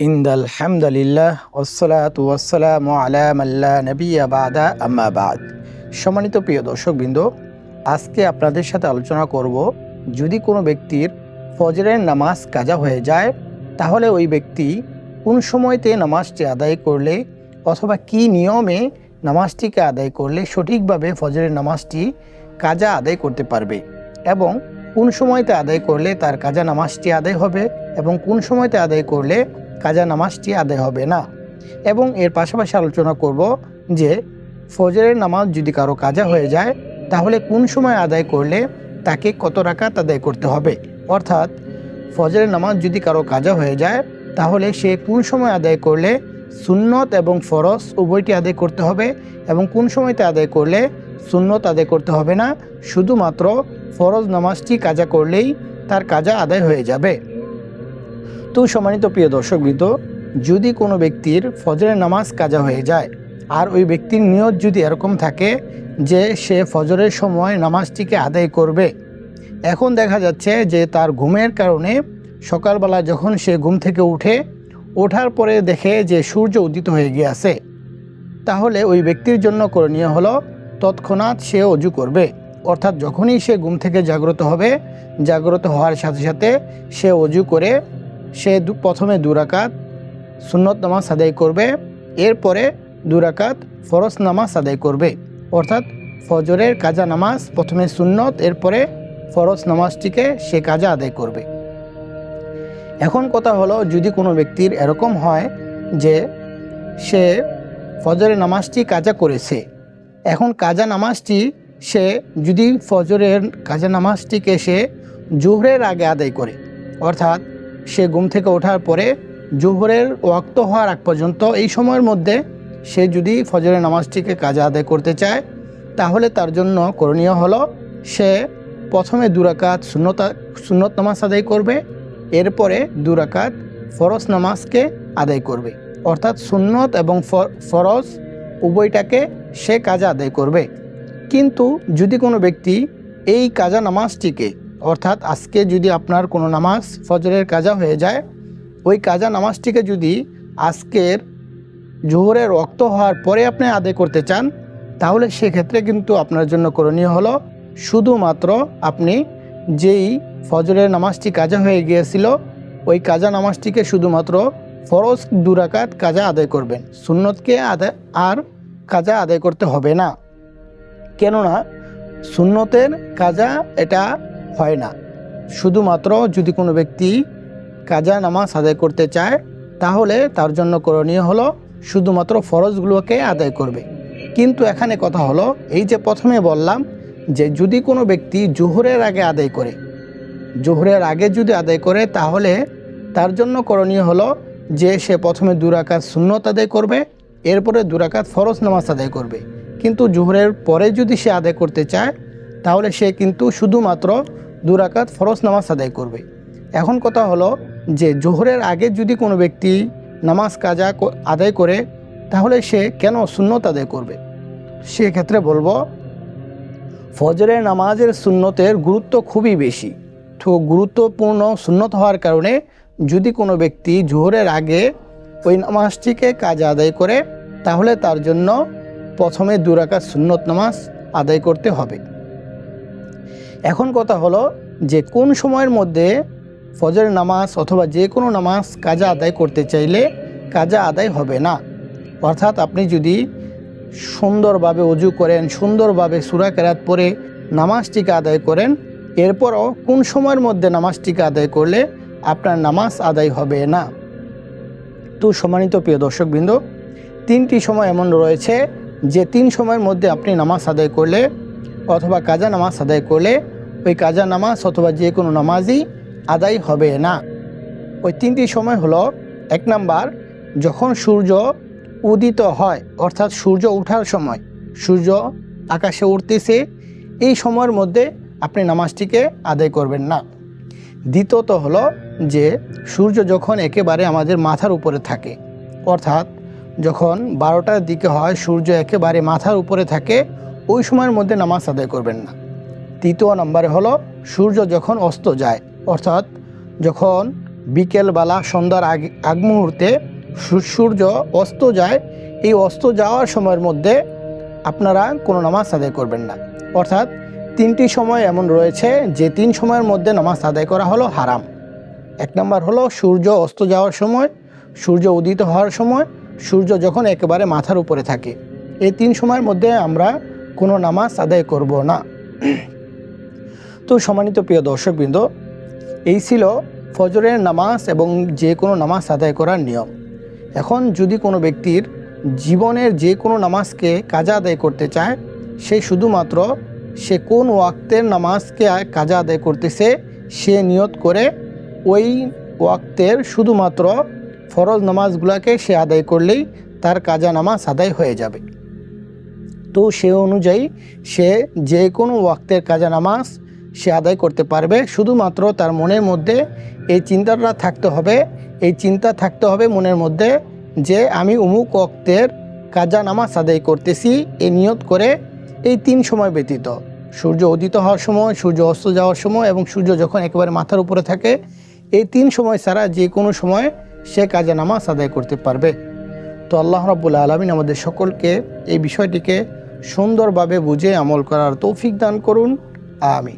ইন্দাল হামদালিল্লাহ ওসলাত ওয়াসালাম আলা মাল্লা নবী আবাদা আম্মা বাদ। সম্মানিত প্রিয় দর্শকবৃন্দ, আজকে আপনাদের সাথে আলোচনা করব, যদি কোনো ব্যক্তির ফজরের নামাজ কাজা হয়ে যায়, তাহলে ওই ব্যক্তি কোন সময়তে নামাজটি আদায় করলে অথবা কি নিয়মে নামাজটিকে আদায় করলে সঠিকভাবে ফজরের নামাজটি কাজা আদায় করতে পারবে এবং কোন সময়তে আদায় করলে তার কাজা নামাজটি আদায় হবে এবং কোন সময়তে আদায় করলে কাজা নামাজটি আদায় হবে না। এবং এর পাশাপাশি আলোচনা করব যে, ফজরের নামাজ যদি কারও কাজা হয়ে যায়, তাহলে কোন সময় আদায় করলে তাকে কত রাকাত আদায় করতে হবে? অর্থাৎ, ফজরের নামাজ যদি কারও কাজা হয়ে যায়, তাহলে সে কোন সময় আদায় করলে সুন্নত এবং ফরজ উভয়টি আদায় করতে হবে এবং কোন সময়তে আদায় করলে সুন্নত আদায় করতে হবে না? শুধুমাত্র ফরজ নামাজটি কাজা করলেই তার কাজা আদায় হয়ে যাবে। তো সম্মানিত প্রিয় দর্শকবৃন্দ, যদি কোনো ব্যক্তির ফজরের নামাজ কাজা হয়ে যায়, আর ওই ব্যক্তির নিয়ত যদি এরকম থাকে যে সে ফজরের সময় নামাজটিকে আদায় করবে, এখন দেখা যাচ্ছে যে তার ঘুমের কারণে সকালবেলা যখন সে ঘুম থেকে উঠে, ওঠার পরে দেখে যে সূর্য উদিত হয়ে গিয়েছে, তাহলে ওই ব্যক্তির জন্য করণীয় হলো তৎক্ষণাৎ সে অজু করবে। অর্থাৎ যখনই সে ঘুম থেকে জাগ্রত হবে, জাগ্রত হওয়ার সাথে সাথে সে অজু করে সে প্রথমে দুরাকাত সুন্নত নামাজ আদায় করবে, এরপরে দুরাকাত ফরজ নামাজ আদায় করবে। অর্থাৎ ফজরের কাজা নামাজ প্রথমে সুন্নত, এরপরে ফরজ নামাজটিকে সে কাজা আদায় করবে। এখন কথা হলো, যদি কোনো ব্যক্তির এরকম হয় যে সে ফজরের নামাজটি কাজা করেছে, এখন কাজা নামাজটি সে যদি ফজরের কাজা নামাজটিকে সে জোহরের আগে আদায় করে, অর্থাৎ সে ঘুম থেকে ওঠার পরে জোহরের ওয়াক্ত হওয়ার আগ পর্যন্ত এই সময়ের মধ্যে সে যদি ফজরের নামাজটিকে কাজা আদায় করতে চায়, তাহলে তার জন্য করণীয় হলো সে প্রথমে দুরাকাত শূন্যতা সুন্নত নামাজ আদায় করবে, এরপরে দুরাকাত ফরজ নামাজকে আদায় করবে। অর্থাৎ সুন্নত এবং ফরজ উভয়টাকে সে কাজা আদায় করবে। কিন্তু যদি কোনো ব্যক্তি এই কাজা নামাজটিকে অর্থাৎ আজকে যদি আপনার কোনো নামাজ ফজরের কাজা হয়ে যায়, ওই কাজা নামাজটিকে যদি আজকের জোহরের রক্ত হওয়ার পরে আপনি আদায় করতে চান, তাহলে সেক্ষেত্রে কিন্তু আপনার জন্য করণীয় হলো শুধুমাত্র আপনি যেই ফজরের নামাজটি কাজা হয়ে গিয়েছিল, ওই কাজা নামাজটিকে শুধুমাত্র ফরজ দুরাকাত কাজা আদায় করবেন। সুন্নতকে আদায় আর কাজা আদায় করতে হবে না। কেননা সুন্নতের কাজা এটা হয় না। শুধুমাত্র যদি কোনো ব্যক্তি কাজা নামাজ আদায় করতে চায়, তাহলে তার জন্য করণীয় হলো শুধুমাত্র ফরজগুলোকে আদায় করবে। কিন্তু এখানে কথা হলো, এই যে প্রথমে বললাম যে যদি কোনো ব্যক্তি জোহরের আগে আদায় করে, জোহরের আগে যদি আদায় করে, তাহলে তার জন্য করণীয় হলো যে সে প্রথমে দুরাকাত শূন্যত আদায় করবে, এরপরে দুরাকাত ফরজ নামাজ আদায় করবে। কিন্তু জোহরের পরে যদি সে আদায় করতে চায় তাহলে সে কিন্তু শুধুমাত্র দুরাকাত ফরজ নামাজ আদায় করবে। এখন কথা হলো যে জোহরের আগে যদি কোনো ব্যক্তি নামাজ কাজা আদায় করে, তাহলে সে কেন সুন্নত আদায় করবে? সেক্ষেত্রে বলব, ফজরের নামাজের সুন্নতের গুরুত্ব খুবই বেশি। তো গুরুত্বপূর্ণ সুন্নত হওয়ার কারণে যদি কোনো ব্যক্তি জোহরের আগে ওই নামাজটিকে কাজ আদায় করে, তাহলে তার জন্য প্রথমে দুরাকাত সুন্নত নামাজ আদায় করতে হবে। এখন কথা হলো যে কোন সময়ের মধ্যে ফজরের নামাজ অথবা যে কোনো নামাজ কাজা আদায় করতে চাইলে কাজা আদায় হবে না। অর্থাৎ আপনি যদি সুন্দরভাবে অজু করেন, সুন্দরভাবে সুরা কেরাত পরে নামাজটিকে আদায় করেন, এরপরও কোন সময়ের মধ্যে নামাজটিকে আদায় করলে আপনার নামাজ আদায় হবে না? তো সম্মানিত প্রিয় দর্শকবৃন্দ, তিনটি সময় এমন রয়েছে যে তিন সময়ের মধ্যে আপনি নামাজ আদায় করলে অথবা কাজা নামাজ আদায় করলে ওই কাজা নামাজ অথবা যে কোনো নামাজই আদায় হবে না। ওই তিনটি সময় হলো, এক নাম্বার, যখন সূর্য উদিত হয়, অর্থাৎ সূর্য ওঠার সময়, সূর্য আকাশে উঠতেছে এই সময়ের মধ্যে আপনি নামাজটিকে আদায় করবেন না। দ্বিতীয়ত হলো যে, সূর্য যখন একেবারে আমাদের মাথার উপরে থাকে, অর্থাৎ যখন বারোটার দিকে হয়, সূর্য একেবারে মাথার উপরে থাকে, ওই সময়ের মধ্যে নামাজ আদায় করবেন না। তৃতীয় নম্বরে হলো সূর্য যখন অস্ত যায়, অর্থাৎ যখন বিকেলবেলা সন্ধ্যার আগ আগ মুহূর্তে সূর্য অস্ত যায়, এই অস্ত যাওয়ার সময়ের মধ্যে আপনারা কোনো নামাজ আদায় করবেন না। অর্থাৎ তিনটি সময় এমন রয়েছে যে তিন সময়ের মধ্যে নামাজ আদায় করা হলো হারাম। এক নম্বর হলো সূর্য অস্ত যাওয়ার সময়, সূর্য উদিত হওয়ার সময়, সূর্য যখন একেবারে মাথার উপরে থাকে, এই তিন সময়ের মধ্যে আমরা কোনো নামাজ আদায় করব না। তো সম্মানিত প্রিয় দর্শকবৃন্দ, এই ছিল ফজরের নামাজ এবং যে কোনো নামাজ আদায় করার নিয়ম। এখন যদি কোনো ব্যক্তির জীবনের যে কোনো নামাজকে কাজা আদায় করতে চায়, সে শুধুমাত্র সে কোন ওয়াক্তের নামাজকে কাজা আদায় করতেছে, সে নিয়ত করে ওই ওয়াক্তের শুধুমাত্র ফরজ নামাজগুলোকে সে আদায় করলেই তার কাজা নামাজ আদায় হয়ে যাবে। তো সে অনুযায়ী সে যে কোনো ওয়াক্তের কাজা নামাজ সে আদায় করতে পারবে। শুধুমাত্র তার মনের মধ্যে এই চিন্তাটা থাকতে হবে। এই চিন্তা থাকতে হবে মনের মধ্যে যে আমি অমুক অক্তের কাজা নামাজ আদায় করতেছি এই নিয়ত করে এই তিন সময় ব্যতীত। সূর্য উদিত হওয়ার সময়, সূর্য অস্ত যাওয়ার সময় এবং সূর্য যখন একেবারে মাথার উপরে থাকে, এই তিন সময় ছাড়া যে কোনো সময় সে কাজা নামাজ আদায় করতে পারবে। তো আল্লাহ রাব্বুল আলমিন আমাদের সকলকে এই বিষয়টিকে সুন্দরভাবে বুঝে আমল করার তৌফিক দান করুন। আমি